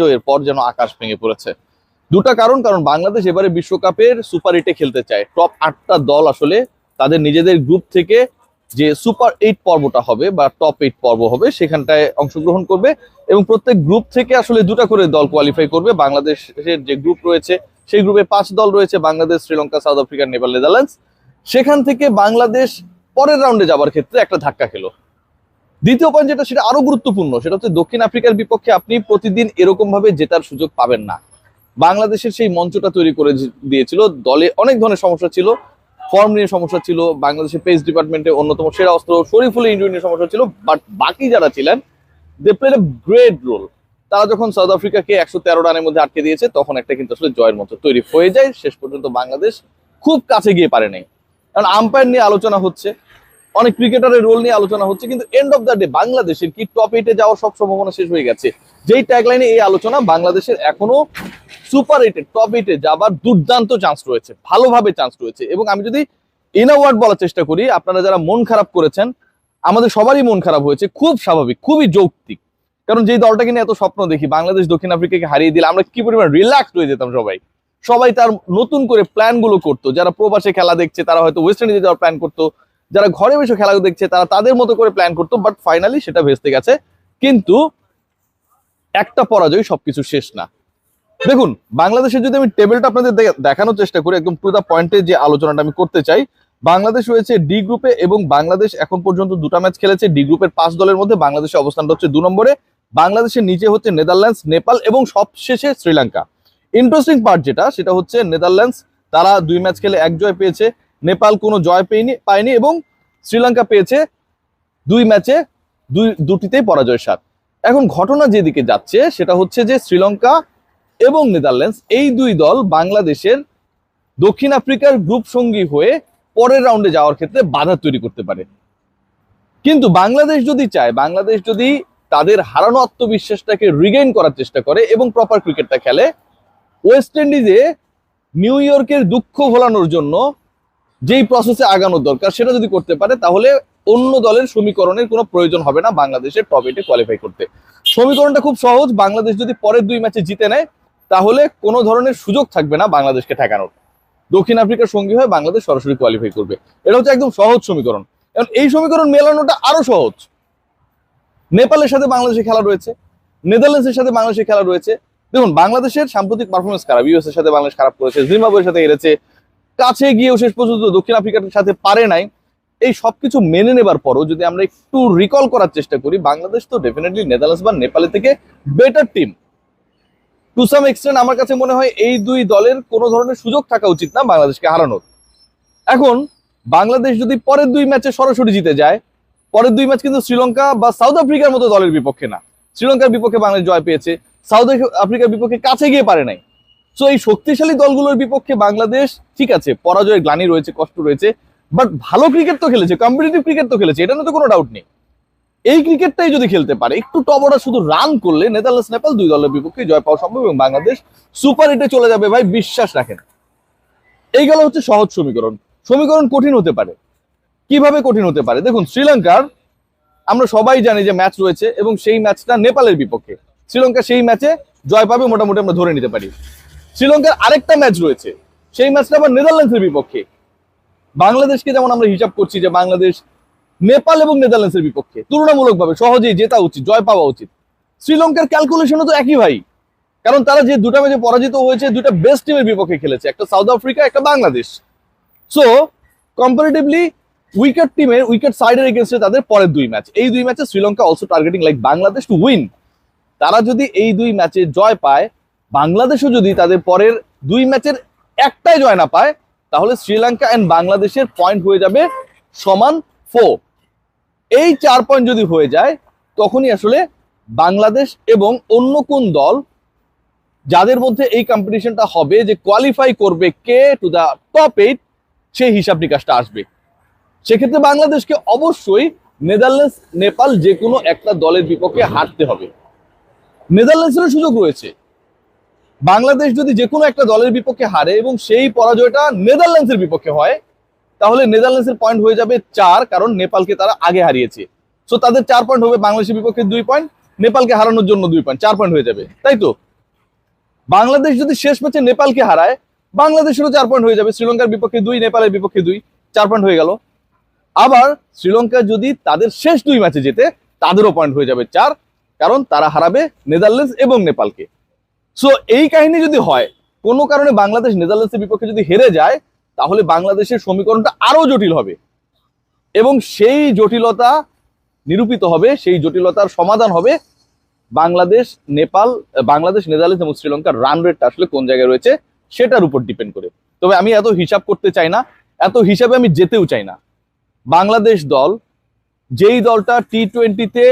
জয়ের পর যেন আকাশ ভেঙে পড়েছে। দুটা কারণ কারণ বাংলাদেশ এবারে বিশ্বকাপের সুপার এইটে খেলতে চায়। টপ আটটা দল আসলে তাদের নিজেদের গ্রুপ থেকে যে সুপার এইট পর্বটা হবে বা টপ এইট পর্ব হবে, সেখানটায় অংশগ্রহণ করবে এবং প্রত্যেক গ্রুপ থেকে আসলে দুটা করে দল কোয়ালিফাই করবে। বাংলাদেশের যে গ্রুপ রয়েছে, সেই গ্রুপে পাঁচ দল রয়েছে, Bangladesh, Sri Lanka, South Africa Nepal Netherlands. সেখান থেকে বাংলাদেশ পরের রাউন্ডে যাবার ক্ষেত্রে একটা ধাক্কা খেলো। দ্বিতীয় পয়েন্ট যেটা, সেটা আরও গুরুত্বপূর্ণ, সেটা হচ্ছে দক্ষিণ আফ্রিকার বিপক্ষে আপনি প্রতিদিন এরকম ভাবে জেতার সুযোগ পাবেন না। বাংলাদেশের সেই মঞ্চটা তৈরি করে দিয়েছিল, দলে অনেক ধরনের সমস্যা ছিল ফর্ম নিয়ে সমস্যা ছিল, বাংলাদেশের পেস ডিপার্টমেন্টে অন্যতম সেরা অস্ত্র, শরীফুল ইন্ডুরি নিয়ে সমস্যা ছিল বাট বাকি যারা ছিলেন they played a great role তারা যখন সাউথ আফ্রিকাকে একশো তেরো রানের মধ্যে আটকে দিয়েছে, তখন একটা কিন্তু আসলে জয়ের মতো তৈরি হয়ে যায়। শেষ পর্যন্ত বাংলাদেশ খুব কাছে গিয়ে পারে কারণ আম্পায়ার নিয়ে আলোচনা হচ্ছে অনেক ক্রিকেটারের রোল নিয়ে আলোচনা হচ্ছে, কিন্তু এন্ড অফ দ্য ডে বাংলাদেশের কি টপ এইটে যাওয়ার সব সম্ভাবনা শেষ হয়ে গেছে? যেই ট্যাগলাইনে এই আলোচনা, বাংলাদেশের এখনও সুপার এইটে টপ এইটে যাবার দুর্দান্ত চান্স রয়েছে, ভালোভাবে চান্স রয়েছে। এবং আমি যদি ইন ওয়ার্ড বলার চেষ্টা করি, আপনারা যারা মন খারাপ করেছেন, আমাদের সবারই মন খারাপ হয়েছে, খুব স্বাভাবিক, খুবই যৌক্তিক। কারণ যেই দলটাকে নিয়ে এত স্বপ্ন দেখি, বাংলাদেশ দক্ষিণ আফ্রিকাকে হারিয়ে দিলে আমরা কি পরিমাণ রিল্যাক্স হয়ে যেতাম সবাই? সবাই তার নতুন করে প্ল্যানগুলো করতো। যারা প্রবাসে খেলা দেখছে, তারা হয়তো ওয়েস্ট ইন্ডিজে যাওয়ার প্ল্যান করতো। যারা ঘরে বসে খেলা দেখছে, তারা তাদের মতো করে প্ল্যান করতো বাট ফাইনালি সেটা ভেস্তে গেছে। কিন্তু একটা পরাজয় সবকিছু শেষ না। দেখুন বাংলাদেশের যদি আমি টেবিলটা আপনাদের দেখানোর চেষ্টা করি, একদম টু দা পয়েন্টে যে আলোচনাটা আমি করতে চাই, বাংলাদেশ রয়েছে ডি গ্রুপে এবং বাংলাদেশ এখন পর্যন্ত দুটো ম্যাচ খেলেছে। ডি গ্রুপের পাঁচ দলের মধ্যে বাংলাদেশের অবস্থানটা হচ্ছে দু নম্বরে। বাংলাদেশের নিচে হচ্ছে নেদারল্যান্ডস নেপাল এবং সবশেষে শ্রীলঙ্কা ইন্টারেস্টিং পার্ট যেটা, সেটা হচ্ছে নেদারল্যান্ডস তারা দুই ম্যাচ খেলে এক জয় পেয়েছে। নেপাল কোনো জয় পেয়নি পায়নি এবং শ্রীলঙ্কা পেয়েছে দুই ম্যাচে দুই দুটিতেই পরাজয় স্বাদ। এখন ঘটনা যেদিকে যাচ্ছে, সেটা হচ্ছে যে শ্রীলঙ্কা এবং নেদারল্যান্ডস এই দুই দল বাংলাদেশের দক্ষিণ আফ্রিকার গ্রুপ সঙ্গী হয়ে পরের রাউন্ডে যাওয়ার ক্ষেত্রে বাধা তৈরি করতে পারে। কিন্তু বাংলাদেশ যদি চায়, বাংলাদেশ যদি তাদের হারানো আত্মবিশ্বাসটাকে রিগেইন করার চেষ্টা করে এবং প্রপার ক্রিকেটটা খেলে ওয়েস্ট ইন্ডিজে নিউ ইয়র্কের দুঃখ ভোলানোর জন্য যেই প্রসেসে আগানোর দরকার, সেটা যদি করতে পারে, তাহলে অন্য দলের সমীকরণের কোনো প্রয়োজন হবে না বাংলাদেশের টপ এইটে কোয়ালিফাই করতে। সমীকরণটা খুব সহজ, বাংলাদেশ যদি পরের দুই ম্যাচে জিতে নেয়, তাহলে কোনো ধরনের সুযোগ থাকবে না বাংলাদেশকে ঠেকানোর। দক্ষিণ আফ্রিকার সঙ্গী হয়ে বাংলাদেশ সরাসরি কোয়ালিফাই করবে। এটা হচ্ছে একদম সহজ সমীকরণ। এখন এই সমীকরণ মেলানোটা আরও সহজ। নেপালের সাথে বাংলাদেশের খেলা রয়েছে, নেদারল্যান্ডসের সাথে বাংলাদেশের খেলা রয়েছে। দেখুন, বাংলাদেশের সাম্প্রতিক পারফরমেন্স খারাপ ইউএস এর সাথে বাংলাদেশ খারাপ করেছে, জিম্বাবুয়ের সাথে হেরেছে কাছে গিয়েও শেষ পর্যন্ত দক্ষিণ আফ্রিকার সাথে পারে নাই। এই সবকিছু মেনে নেবার পরও যদি আমরা একটু রিকল করার চেষ্টা করি, বাংলাদেশ তো ডেফিনেটলি নেদারল্যান্ডস বা নেপালের থেকে better team to some extent আমার কাছে মনে হয় এই দুই দলের কোনো ধরনের সুযোগ থাকা উচিত না বাংলাদেশকে হারানোর। এখন বাংলাদেশ যদি পরের দুই ম্যাচে সরাসরি জিতে যায়, পরের দুই ম্যাচ কিন্তু শ্রীলঙ্কা বা সাউথ আফ্রিকার মতো দলের বিপক্ষে না। শ্রীলঙ্কার বিপক্ষে বাংলাদেশ জয় পেয়েছে, সাউথ আফ্রিকার বিপক্ষে কাছে গিয়ে পারে নাই। সো এই শক্তিশালী দলগুলোর বিপক্ষে বাংলাদেশ, ঠিক আছে, পরাজয়ের গ্লানি রয়েছে, কষ্ট রয়েছে বাট ভালো ক্রিকেট তো খেলেছে কম্পিটিটিভ ক্রিকেট তো খেলেছে, এটা নিয়ে তো কোনো ডাউট নেই। এই ক্রিকেটটাই যদি খেলতে পারে, একটু টপটা শুধু রান করলে নেদারল্যান্ডস, নেপাল দুই দলের বিপক্ষে জয় পাওয়া সম্ভব এবং বাংলাদেশ সুপার হিটে চলে যাবে ভাই, বিশ্বাস রাখেন। এই গেল হচ্ছে সহজ সমীকরণ। সমীকরণ কঠিন হতে পারে। কীভাবে কঠিন হতে পারে? দেখুন, শ্রীলঙ্কার, আমরা সবাই জানি যে ম্যাচ রয়েছে এবং সেই ম্যাচটা নেপালের বিপক্ষে। শ্রীলঙ্কা সেই ম্যাচে জয় পাবে, মোটামুটি আমরা ধরে নিতে পারি। শ্রীলঙ্কার আরেকটা ম্যাচ রয়েছে। সেই ম্যাচটা আবার নেদারল্যান্ডসের বিপক্ষে। বাংলাদেশকে যেমন আমরা হিসাব করছি যে বাংলাদেশ নেপাল এবং নেদারল্যান্ডসের বিপক্ষে, তুলনামূলকভাবে সহজেই জেতা উচিত, জয় পাওয়া উচিত। শ্রীলঙ্কার ক্যালকুলেশনও তো একই ভাই। কারণ তারা যে দুটা ম্যাচে পরাজিত হয়েছে, দুটা বেস্ট টিমের বিপক্ষে খেলেছে, একটা সাউথ আফ্রিকা একটা বাংলাদেশ সো কম্পারেটিভলি উইকেট টিমের উইকেট সাইডের এগেনস্টে তাদের পরের দুই ম্যাচ এই দুই ম্যাচে Sri Lanka also targeting like Bangladesh to win তারা যদি এই দুই ম্যাচে জয় পায় বাংলাদেশও যদি তাদের পরের দুই ম্যাচের একটাই জয় না পায়, তাহলে শ্রীলঙ্কা অ্যান্ড বাংলাদেশের পয়েন্ট হয়ে যাবে সমান ফোর এই চার পয়েন্ট যদি হয়ে যায়, তখনই আসলে বাংলাদেশ এবং অন্য কোন দল যাদের মধ্যে এই কম্পিটিশনটা হবে যে কোয়ালিফাই করবে কে টু দ্য টপ এইট সেই হিসাব নিকাশটা আসবে। সেক্ষেত্রে বাংলাদেশকে অবশ্যই নেদারল্যান্ডস, নেপাল যে কোনো একটা দলের বিপক্ষে হারতে হবে। নেদারল্যান্ডসেরও সুযোগ রয়েছে। বাংলাদেশ যদি যে কোনো একটা দলের বিপক্ষে হারে এবং সেই পরাজয়টা নেদারল্যান্ডসের বিপক্ষে হয়, তাহলে নেদারল্যান্ডসের পয়েন্ট হয়ে যাবে চার, কারণ নেপালকে তারা আগে হারিয়েছে। সো তাদের চার পয়েন্ট হবে বাংলাদেশের বিপক্ষে দুই পয়েন্ট নেপালকে হারানোর জন্য দুই পয়েন্ট চার পয়েন্ট হয়ে যাবে। তাই তো? বাংলাদেশ যদি শেষ ম্যাচে নেপালকে হারায়, বাংলাদেশেরও চার পয়েন্ট হয়ে যাবে, শ্রীলঙ্কার বিপক্ষে দুই, নেপালের বিপক্ষে দুই, চার পয়েন্ট হয়ে গেল। আবার শ্রীলঙ্কা যদি তাদের শেষ দুই ম্যাচে যেতে তাদেরও পয়েন্ট হয়ে যাবে চার, কারণ তারা হারাবে নেদারল্যান্ডস এবং নেপালকে। সো এই কাহিনী যদি হয়, কোনো কারণে বাংলাদেশ নেদারল্যান্ডসের বিপক্ষে যদি হেরে যায়, তাহলে বাংলাদেশের সমীকরণটা আরও জটিল হবে। এবং সেই জটিলতা নিরূপিত হবে, সেই জটিলতার সমাধান হবে বাংলাদেশ, নেপাল বাংলাদেশ, নেদারল্যান্ডস এবং শ্রীলঙ্কার রান রেটটা আসলে কোন জায়গায় রয়েছে, সেটার উপর ডিপেন্ড করে। তবে আমি এত হিসাব করতে চাই না, এত হিসাবে আমি যেতেও চাই না। বাংলাদেশ দল, যেই দলটা টি টোয়েন্টিতে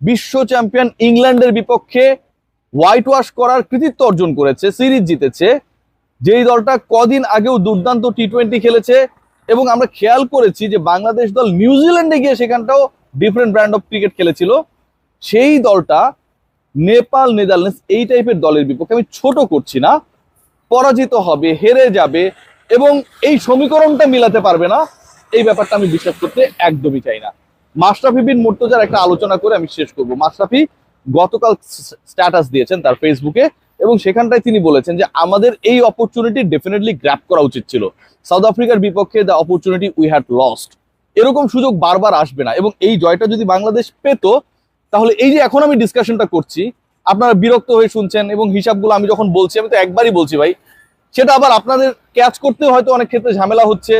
বিশ্ব চ্যাম্পিয়ন ইংল্যান্ডের বিপক্ষে হোয়াইট ওয়াশ করার কৃতিত্ব অর্জন করেছে, সিরিজ জিতেছে। যেই দলটা কদিন আগেও দুর্দান্ত টি টোয়েন্টি খেলেছে এবং আমরা খেয়াল করেছি যে বাংলাদেশ দল নিউজিল্যান্ডে গিয়ে সেখানটাও ডিফারেন্ট ব্র্যান্ড অফ ক্রিকেট খেলেছিল। সেই দলটা নেপাল নেদারল্যান্ডস এই টাইপের দলের বিপক্ষে আমি ছোট করছি না। পরাজিত হবে, হেরে যাবে এবং এই সমীকরণটা মিলাতে পারবে না। এই ব্যাপারটা আমি বিশ্বাস করতে একদমই চাই না। মাশরাফি বিন মুর্তজার একটা আলোচনা করে আমি শেষ করব। মাশরাফি গতকাল স্ট্যাটাস দিয়েছেন তার ফেসবুকে এবং সেখানটায় তিনি বলেছেন যে আমাদের এই অপরচুনিটি ডেফিনেটলি গ্র্যাপ করা উচিত ছিল। সাউথ আফ্রিকার বিপক্ষে the opportunity we had lost এরকম সুযোগ বারবার আসবে না এবং এই জয়টা যদি বাংলাদেশ পেত, তাহলে এই যে এখন আমি ডিসকাশনটা করছি, আপনারা বিরক্ত হয়ে শুনছেন এবং হিসাবগুলো আমি যখন বলছি, আমি তো একবারই বলছি ভাই, সেটা আবার আপনাদের ক্যাচ করতে হয়তো অনেক ক্ষেত্রে ঝামেলা হচ্ছে।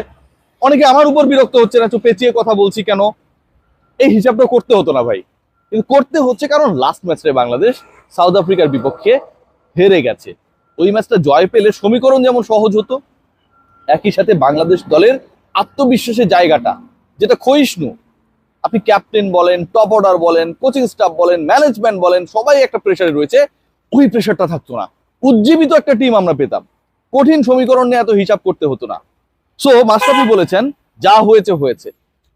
অনেকে আমার উপর বিরক্ত হচ্ছে না, একটু পেঁচিয়ে কথা বলছি কেন? এই হিসাবটা করতে হতো না ভাই। কিন্তু করতে হচ্ছে কারণ লাস্ট ম্যাচে বাংলাদেশ সাউথ আফ্রিকার বিপক্ষে হেরে গেছে। ওই ম্যাচটা জয় পেলে সমীকরণ যেমন সহজ হতো, একই সাথে বাংলাদেশ দলের আত্মবিশ্বাসের জায়গাটা, যেটা ক্ষয়িষ্ণু। আপনি ক্যাপ্টেন বলেন টপ অর্ডার বলেন কোচিং স্টাফ বলেন ম্যানেজমেন্ট বলেন, সবাই একটা প্রেশারে রয়েছে, ওই প্রেশারটা থাকতো না। উজ্জীবিত একটা টিম আমরা পেতাম। কঠিন সমীকরণ নিয়ে এত হিসাব করতে হতো না। সো মাস্টারফি বলেছেন, যা হয়েছে হয়েছে।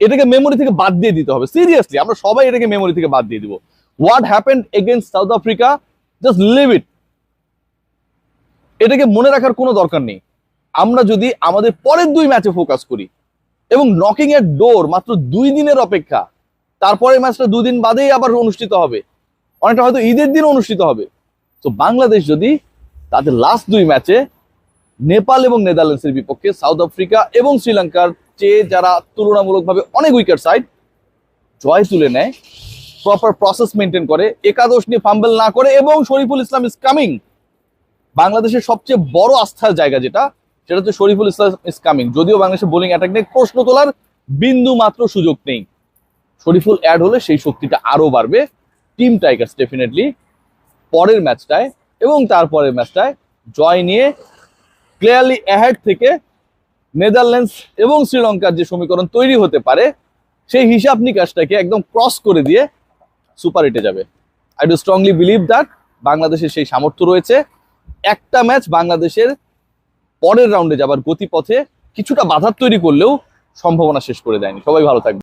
এটাকে মেমোরি থেকে বাদ দিয়ে দিতে হবে। সিরিয়াসলি আমরা সবাই এটাকে মেমোরি থেকে বাদ দিয়ে দিব। What happened against South Africa just leave it এটাকে মনে রাখার কোনো দরকার নেই। আমরা যদি আমাদের পরের দুই ম্যাচে ফোকাস করি, এবং নকিং এর ডোর মাত্র দুই দিনের অপেক্ষা তারপরে ম্যাচটা দুই দিন বাদেই আবার অনুষ্ঠিত হবে। অনেকটা হয়তো ঈদের দিন অনুষ্ঠিত হবে। তো বাংলাদেশ যদি তাদের লাস্ট দুই ম্যাচে নেপাল এবং নেদারল্যান্ডসের বিপক্ষে সাউথ আফ্রিকা এবং শ্রীলঙ্কার চেয়ে যারা তুলনামূলকভাবে অনেক উইকেট সাইড জয় তুলে নেয়। প্রপার প্রসেস মেনটেন করে, একাদশ নিয়ে ফাম্বেল না করে এবং শরীফুল ইসলাম ইজ কামিং বাংলাদেশের সবচেয়ে বড় আস্থার জায়গা যেটা, সেটা হচ্ছে শরীফুল ইসলাম ইজ কামিং যদিও বাংলাদেশের বোলিং অ্যাটাক নিয়ে প্রশ্ন তোলার বিন্দু মাত্র সুযোগ নেই। শরীফুল অ্যাড হলে সেই শক্তিটা আরও বাড়বে। টিম টাইগার্স ডেফিনেটলি পরের ম্যাচটায় এবং তারপরের ম্যাচটায় জয় নিয়ে ক্লিয়ারলি অ্যাহেড থেকে নেদারল্যান্ডস এবং শ্রীলঙ্কার যে সমীকরণ তৈরি হতে পারে, সেই হিসাব নিকাশটাকে একদম ক্রস করে দিয়ে সুপার হিটে যাবে। I do strongly believe that বাংলাদেশের সেই সামর্থ্য রয়েছে। একটা ম্যাচ বাংলাদেশের পরের রাউন্ডে যাবার গতিপথে কিছুটা বাধার তৈরি করলেও সম্ভাবনা শেষ করে দেয়নি। সবাই ভালো থাকবে